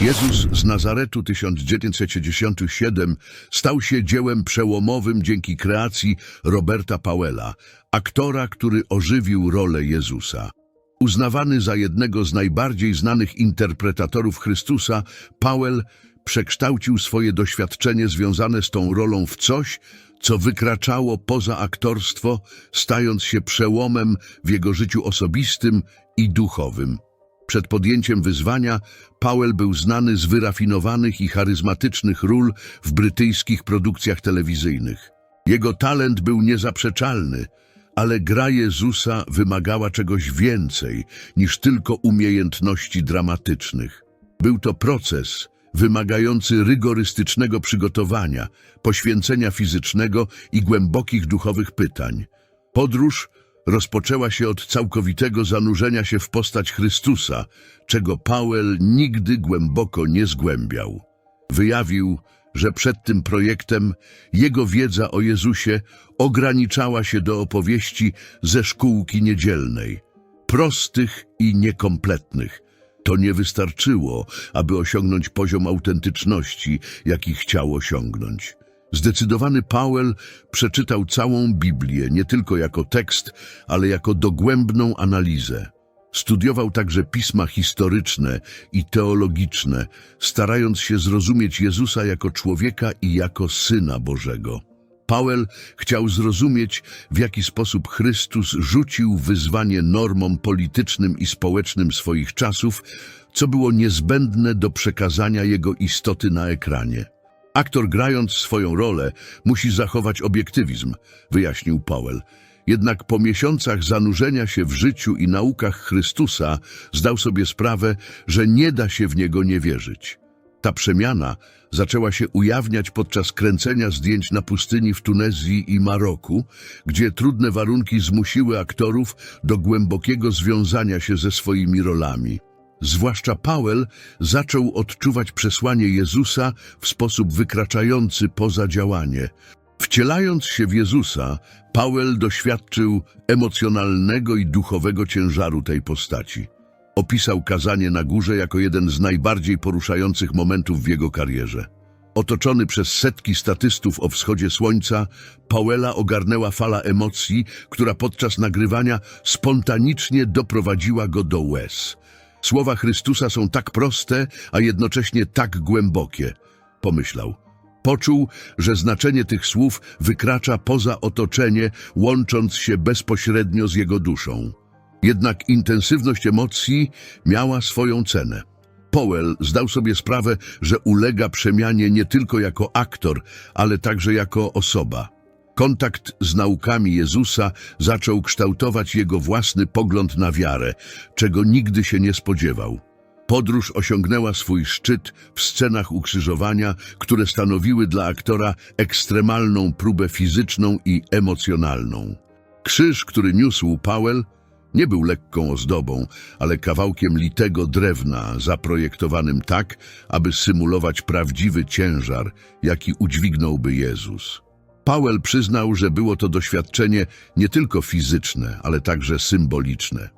Jezus z Nazaretu 1967 stał się dziełem przełomowym dzięki kreacji Roberta Powella, aktora, który ożywił rolę Jezusa. Uznawany za jednego z najbardziej znanych interpretatorów Chrystusa, Powell przekształcił swoje doświadczenie związane z tą rolą w coś, co wykraczało poza aktorstwo, stając się przełomem w jego życiu osobistym i duchowym. Przed podjęciem wyzwania Powell był znany z wyrafinowanych i charyzmatycznych ról w brytyjskich produkcjach telewizyjnych. Jego talent był niezaprzeczalny, ale gra Jezusa wymagała czegoś więcej niż tylko umiejętności dramatycznych. Był to proces wymagający rygorystycznego przygotowania, poświęcenia fizycznego i głębokich duchowych pytań. Podróż rozpoczęła się od całkowitego zanurzenia się w postać Chrystusa, czego Powell nigdy głęboko nie zgłębiał. Wyjawił, że przed tym projektem jego wiedza o Jezusie ograniczała się do opowieści ze szkółki niedzielnej, prostych i niekompletnych. To nie wystarczyło, aby osiągnąć poziom autentyczności, jaki chciał osiągnąć. Zdecydowany Powell przeczytał całą Biblię nie tylko jako tekst, ale jako dogłębną analizę. Studiował także pisma historyczne i teologiczne, starając się zrozumieć Jezusa jako człowieka i jako Syna Bożego. Powell chciał zrozumieć, w jaki sposób Chrystus rzucił wyzwanie normom politycznym i społecznym swoich czasów, co było niezbędne do przekazania jego istoty na ekranie. Aktor grając swoją rolę musi zachować obiektywizm, wyjaśnił Powell. Jednak po miesiącach zanurzenia się w życiu i naukach Chrystusa zdał sobie sprawę, że nie da się w Niego nie wierzyć. Ta przemiana zaczęła się ujawniać podczas kręcenia zdjęć na pustyni w Tunezji i Maroku, gdzie trudne warunki zmusiły aktorów do głębokiego związania się ze swoimi rolami. Zwłaszcza Powell zaczął odczuwać przesłanie Jezusa w sposób wykraczający poza działanie. Wcielając się w Jezusa, Powell doświadczył emocjonalnego i duchowego ciężaru tej postaci. Opisał kazanie na górze jako jeden z najbardziej poruszających momentów w jego karierze. Otoczony przez setki statystów o wschodzie słońca, Powella ogarnęła fala emocji, która podczas nagrywania spontanicznie doprowadziła go do łez. Słowa Chrystusa są tak proste, a jednocześnie tak głębokie, pomyślał. Poczuł, że znaczenie tych słów wykracza poza otoczenie, łącząc się bezpośrednio z jego duszą. Jednak intensywność emocji miała swoją cenę. Powell zdał sobie sprawę, że ulega przemianie nie tylko jako aktor, ale także jako osoba. Kontakt z naukami Jezusa zaczął kształtować jego własny pogląd na wiarę, czego nigdy się nie spodziewał. Podróż osiągnęła swój szczyt w scenach ukrzyżowania, które stanowiły dla aktora ekstremalną próbę fizyczną i emocjonalną. Krzyż, który niósł Powell, nie był lekką ozdobą, ale kawałkiem litego drewna zaprojektowanym tak, aby symulować prawdziwy ciężar, jaki udźwignąłby Jezus. Powell przyznał, że było to doświadczenie nie tylko fizyczne, ale także symboliczne.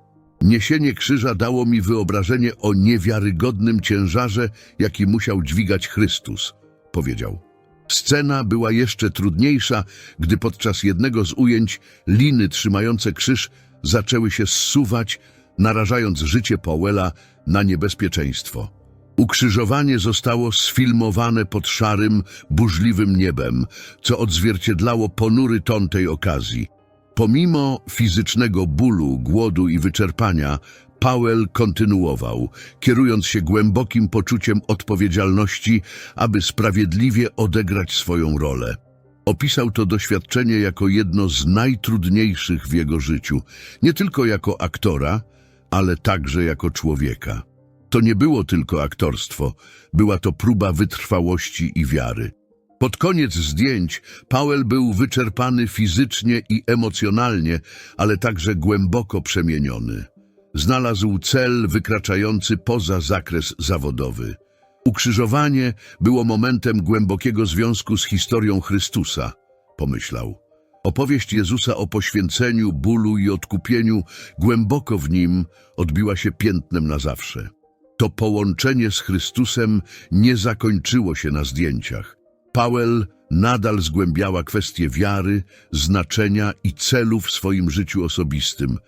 Niesienie krzyża dało mi wyobrażenie o niewiarygodnym ciężarze, jaki musiał dźwigać Chrystus, powiedział. Scena była jeszcze trudniejsza, gdy podczas jednego z ujęć liny trzymające krzyż zaczęły się zsuwać, narażając życie Powella na niebezpieczeństwo. Ukrzyżowanie zostało sfilmowane pod szarym, burzliwym niebem, co odzwierciedlało ponury ton tej okazji. Pomimo fizycznego bólu, głodu i wyczerpania, Powell kontynuował, kierując się głębokim poczuciem odpowiedzialności, aby sprawiedliwie odegrać swoją rolę. Opisał to doświadczenie jako jedno z najtrudniejszych w jego życiu, nie tylko jako aktora, ale także jako człowieka. To nie było tylko aktorstwo, była to próba wytrwałości i wiary. Pod koniec zdjęć Powell był wyczerpany fizycznie i emocjonalnie, ale także głęboko przemieniony. Znalazł cel wykraczający poza zakres zawodowy. Ukrzyżowanie było momentem głębokiego związku z historią Chrystusa, pomyślał. Opowieść Jezusa o poświęceniu, bólu i odkupieniu głęboko w nim odbiła się piętnem na zawsze. To połączenie z Chrystusem nie zakończyło się na zdjęciach. Powell nadal zgłębiała kwestie wiary, znaczenia i celu w swoim życiu osobistym.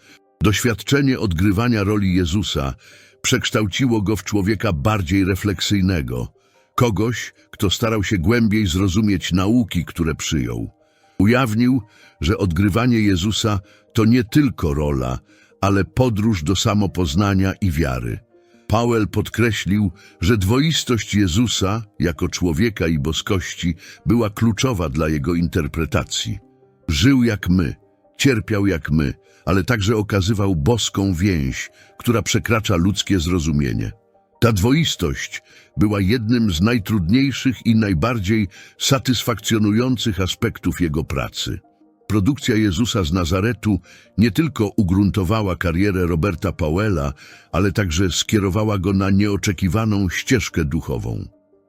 Doświadczenie odgrywania roli Jezusa przekształciło go w człowieka bardziej refleksyjnego, kogoś, kto starał się głębiej zrozumieć nauki, które przyjął. Ujawnił, że odgrywanie Jezusa to nie tylko rola, ale podróż do samopoznania i wiary. Powell podkreślił, że dwoistość Jezusa jako człowieka i boskości była kluczowa dla jego interpretacji. Żył jak my, cierpiał jak my, ale także okazywał boską więź, która przekracza ludzkie zrozumienie. Ta dwoistość była jednym z najtrudniejszych i najbardziej satysfakcjonujących aspektów jego pracy. Produkcja Jezusa z Nazaretu nie tylko ugruntowała karierę Roberta Powella, ale także skierowała go na nieoczekiwaną ścieżkę duchową.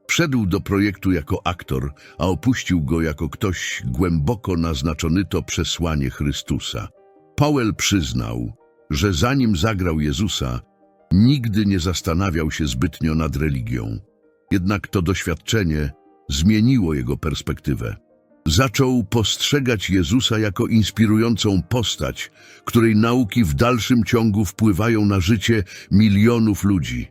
Wszedł do projektu jako aktor, a opuścił go jako ktoś głęboko naznaczony to przesłanie Chrystusa. Powell przyznał, że zanim zagrał Jezusa, nigdy nie zastanawiał się zbytnio nad religią. Jednak to doświadczenie zmieniło jego perspektywę. Zaczął postrzegać Jezusa jako inspirującą postać, której nauki w dalszym ciągu wpływają na życie milionów ludzi.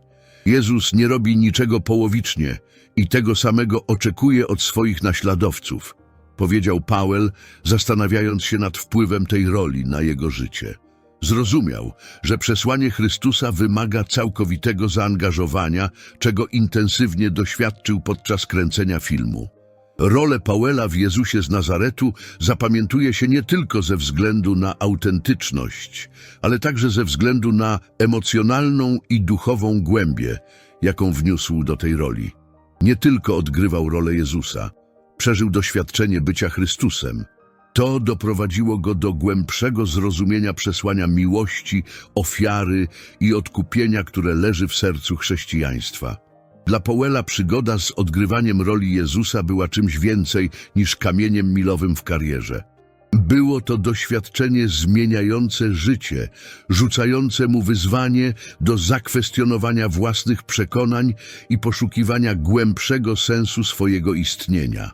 Jezus nie robi niczego połowicznie i tego samego oczekuje od swoich naśladowców, powiedział Powell, zastanawiając się nad wpływem tej roli na jego życie. Zrozumiał, że przesłanie Chrystusa wymaga całkowitego zaangażowania, czego intensywnie doświadczył podczas kręcenia filmu. Rolę Powella w Jezusie z Nazaretu zapamiętuje się nie tylko ze względu na autentyczność, ale także ze względu na emocjonalną i duchową głębię, jaką wniósł do tej roli. Nie tylko odgrywał rolę Jezusa, przeżył doświadczenie bycia Chrystusem. To doprowadziło go do głębszego zrozumienia przesłania miłości, ofiary i odkupienia, które leży w sercu chrześcijaństwa. Dla Powella przygoda z odgrywaniem roli Jezusa była czymś więcej niż kamieniem milowym w karierze. Było to doświadczenie zmieniające życie, rzucające mu wyzwanie do zakwestionowania własnych przekonań i poszukiwania głębszego sensu swojego istnienia.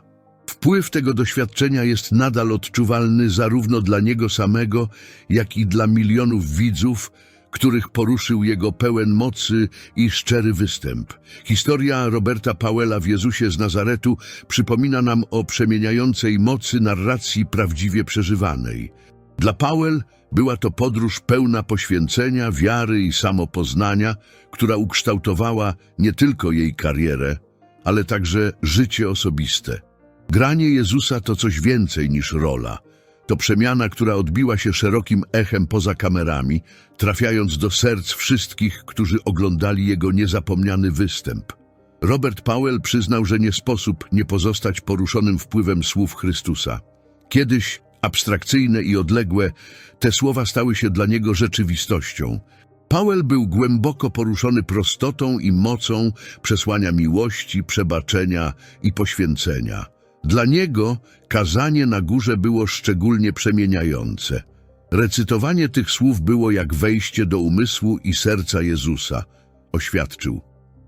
Wpływ tego doświadczenia jest nadal odczuwalny zarówno dla niego samego, jak i dla milionów widzów, których poruszył jego pełen mocy i szczery występ. Historia Roberta Powella w Jezusie z Nazaretu przypomina nam o przemieniającej mocy narracji prawdziwie przeżywanej. Dla Powell była to podróż pełna poświęcenia, wiary i samopoznania, która ukształtowała nie tylko jej karierę, ale także życie osobiste. Granie Jezusa to coś więcej niż rola. To przemiana, która odbiła się szerokim echem poza kamerami, trafiając do serc wszystkich, którzy oglądali jego niezapomniany występ. Robert Powell przyznał, że nie sposób nie pozostać poruszonym wpływem słów Chrystusa. Kiedyś, abstrakcyjne i odległe, te słowa stały się dla niego rzeczywistością. Powell był głęboko poruszony prostotą i mocą przesłania miłości, przebaczenia i poświęcenia. Dla niego kazanie na górze było szczególnie przemieniające. Recytowanie tych słów było jak wejście do umysłu i serca Jezusa, oświadczył.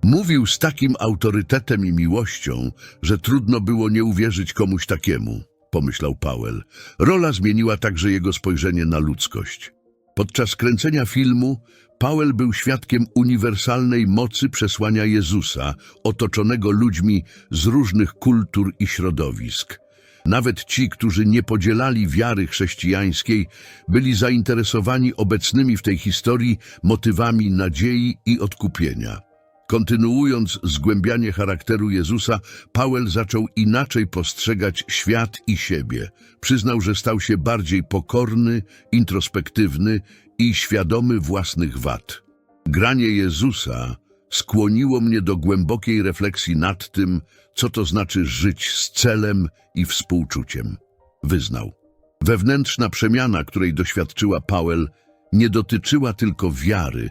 Mówił z takim autorytetem i miłością, że trudno było nie uwierzyć komuś takiemu, pomyślał Powell. Rola zmieniła także jego spojrzenie na ludzkość. Podczas kręcenia filmu Powell był świadkiem uniwersalnej mocy przesłania Jezusa, otoczonego ludźmi z różnych kultur i środowisk. Nawet ci, którzy nie podzielali wiary chrześcijańskiej, byli zainteresowani obecnymi w tej historii motywami nadziei i odkupienia. Kontynuując zgłębianie charakteru Jezusa, Powell zaczął inaczej postrzegać świat i siebie. Przyznał, że stał się bardziej pokorny, introspektywny i świadomy własnych wad. Granie Jezusa skłoniło mnie do głębokiej refleksji nad tym, co to znaczy żyć z celem i współczuciem. Wyznał. Wewnętrzna przemiana, której doświadczyła Powell, nie dotyczyła tylko wiary,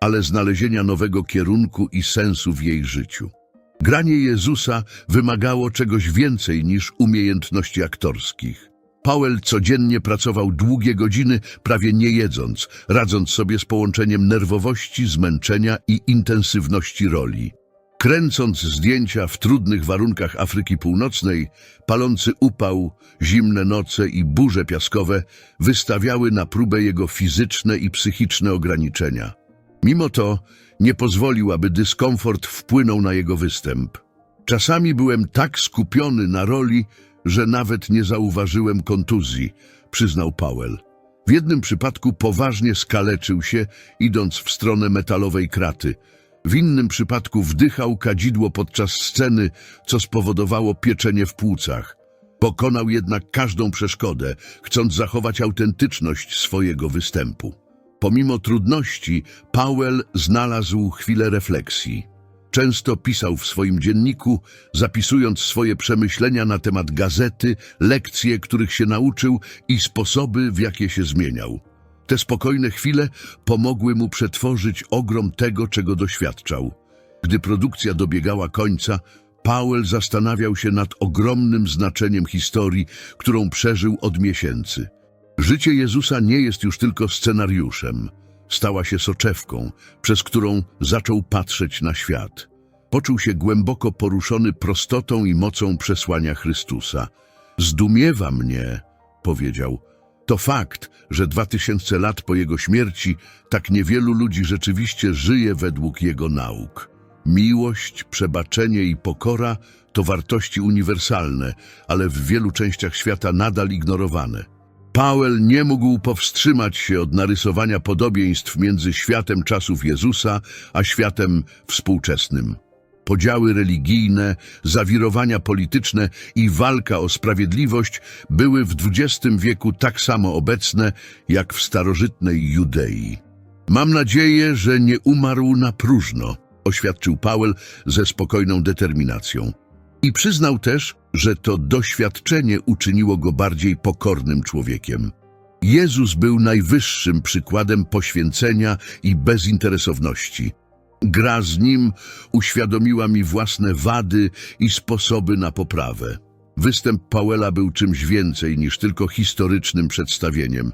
ale znalezienia nowego kierunku i sensu w jej życiu. Granie Jezusa wymagało czegoś więcej niż umiejętności aktorskich. Powell codziennie pracował długie godziny, prawie nie jedząc, radząc sobie z połączeniem nerwowości, zmęczenia i intensywności roli. Kręcąc zdjęcia w trudnych warunkach Afryki Północnej, palący upał, zimne noce i burze piaskowe wystawiały na próbę jego fizyczne i psychiczne ograniczenia. Mimo to nie pozwolił, aby dyskomfort wpłynął na jego występ. Czasami byłem tak skupiony na roli, że nawet nie zauważyłem kontuzji, przyznał Powell. W jednym przypadku poważnie skaleczył się, idąc w stronę metalowej kraty. W innym przypadku wdychał kadzidło podczas sceny, co spowodowało pieczenie w płucach. Pokonał jednak każdą przeszkodę, chcąc zachować autentyczność swojego występu. Pomimo trudności, Powell znalazł chwilę refleksji. Często pisał w swoim dzienniku, zapisując swoje przemyślenia na temat gazety, lekcje, których się nauczył i sposoby, w jakie się zmieniał. Te spokojne chwile pomogły mu przetworzyć ogrom tego, czego doświadczał. Gdy produkcja dobiegała końca, Powell zastanawiał się nad ogromnym znaczeniem historii, którą przeżył od miesięcy. Życie Jezusa nie jest już tylko scenariuszem. Stała się soczewką, przez którą zaczął patrzeć na świat. Poczuł się głęboko poruszony prostotą i mocą przesłania Chrystusa. Zdumiewa mnie, powiedział. To fakt, że dwa tysiące lat po jego śmierci tak niewielu ludzi rzeczywiście żyje według jego nauk. Miłość, przebaczenie i pokora to wartości uniwersalne, ale w wielu częściach świata nadal ignorowane. Powell nie mógł powstrzymać się od narysowania podobieństw między światem czasów Jezusa a światem współczesnym. Podziały religijne, zawirowania polityczne i walka o sprawiedliwość były w XX wieku tak samo obecne jak w starożytnej Judei. Mam nadzieję, że nie umarł na próżno, oświadczył Powell ze spokojną determinacją. I przyznał też, że to doświadczenie uczyniło go bardziej pokornym człowiekiem. Jezus był najwyższym przykładem poświęcenia i bezinteresowności. Gra z nim uświadomiła mi własne wady i sposoby na poprawę. Występ Powella był czymś więcej niż tylko historycznym przedstawieniem.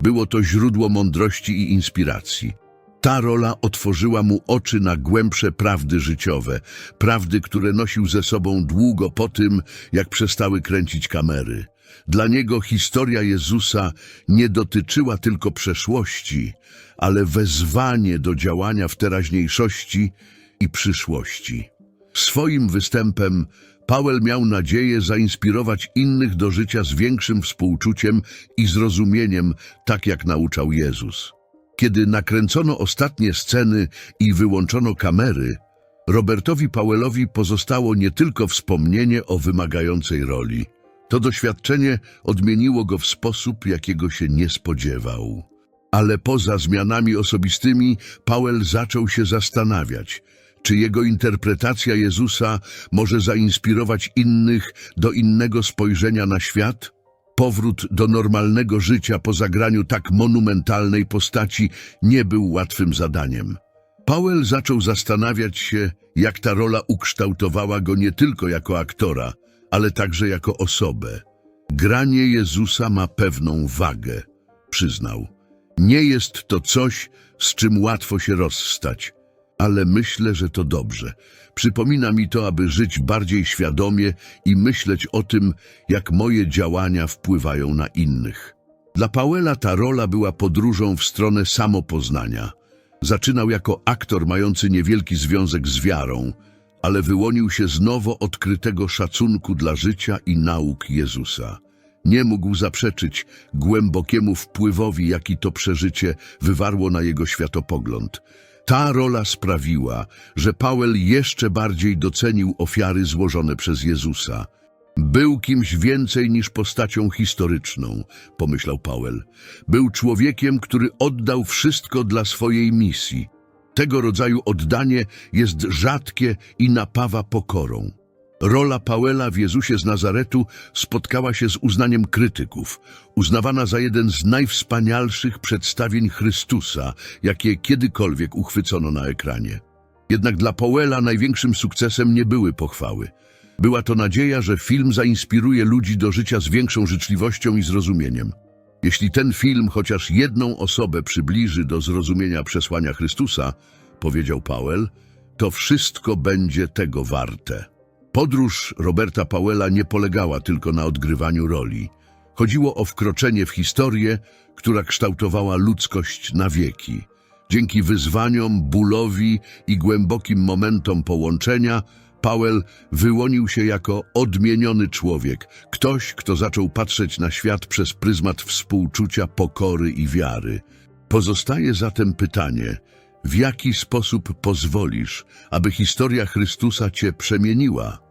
Było to źródło mądrości i inspiracji. Ta rola otworzyła mu oczy na głębsze prawdy życiowe, prawdy, które nosił ze sobą długo po tym, jak przestały kręcić kamery. Dla niego historia Jezusa nie dotyczyła tylko przeszłości, ale wezwanie do działania w teraźniejszości i przyszłości. Swoim występem Powell miał nadzieję zainspirować innych do życia z większym współczuciem i zrozumieniem, tak jak nauczał Jezus. Kiedy nakręcono ostatnie sceny i wyłączono kamery, Robertowi Powellowi pozostało nie tylko wspomnienie o wymagającej roli. To doświadczenie odmieniło go w sposób, jakiego się nie spodziewał. Ale poza zmianami osobistymi, Powell zaczął się zastanawiać, czy jego interpretacja Jezusa może zainspirować innych do innego spojrzenia na świat? Powrót do normalnego życia po zagraniu tak monumentalnej postaci nie był łatwym zadaniem. Powell zaczął zastanawiać się, jak ta rola ukształtowała go nie tylko jako aktora, ale także jako osobę. Granie Jezusa ma pewną wagę, przyznał. Nie jest to coś, z czym łatwo się rozstać, ale myślę, że to dobrze. Przypomina mi to, aby żyć bardziej świadomie i myśleć o tym, jak moje działania wpływają na innych. Dla Powella ta rola była podróżą w stronę samopoznania. Zaczynał jako aktor mający niewielki związek z wiarą, ale wyłonił się z nowo odkrytego szacunku dla życia i nauk Jezusa. Nie mógł zaprzeczyć głębokiemu wpływowi, jaki to przeżycie wywarło na jego światopogląd. Ta rola sprawiła, że Powell jeszcze bardziej docenił ofiary złożone przez Jezusa. Był kimś więcej niż postacią historyczną, pomyślał Powell. Był człowiekiem, który oddał wszystko dla swojej misji. Tego rodzaju oddanie jest rzadkie i napawa pokorą. Rola Powella w Jezusie z Nazaretu spotkała się z uznaniem krytyków, uznawana za jeden z najwspanialszych przedstawień Chrystusa, jakie kiedykolwiek uchwycono na ekranie. Jednak dla Powella największym sukcesem nie były pochwały. Była to nadzieja, że film zainspiruje ludzi do życia z większą życzliwością i zrozumieniem. Jeśli ten film chociaż jedną osobę przybliży do zrozumienia przesłania Chrystusa, powiedział Powell, to wszystko będzie tego warte. Podróż Roberta Powella nie polegała tylko na odgrywaniu roli. Chodziło o wkroczenie w historię, która kształtowała ludzkość na wieki. Dzięki wyzwaniom, bólowi i głębokim momentom połączenia, Powell wyłonił się jako odmieniony człowiek, ktoś, kto zaczął patrzeć na świat przez pryzmat współczucia, pokory i wiary. Pozostaje zatem pytanie, w jaki sposób pozwolisz, aby historia Chrystusa cię przemieniła?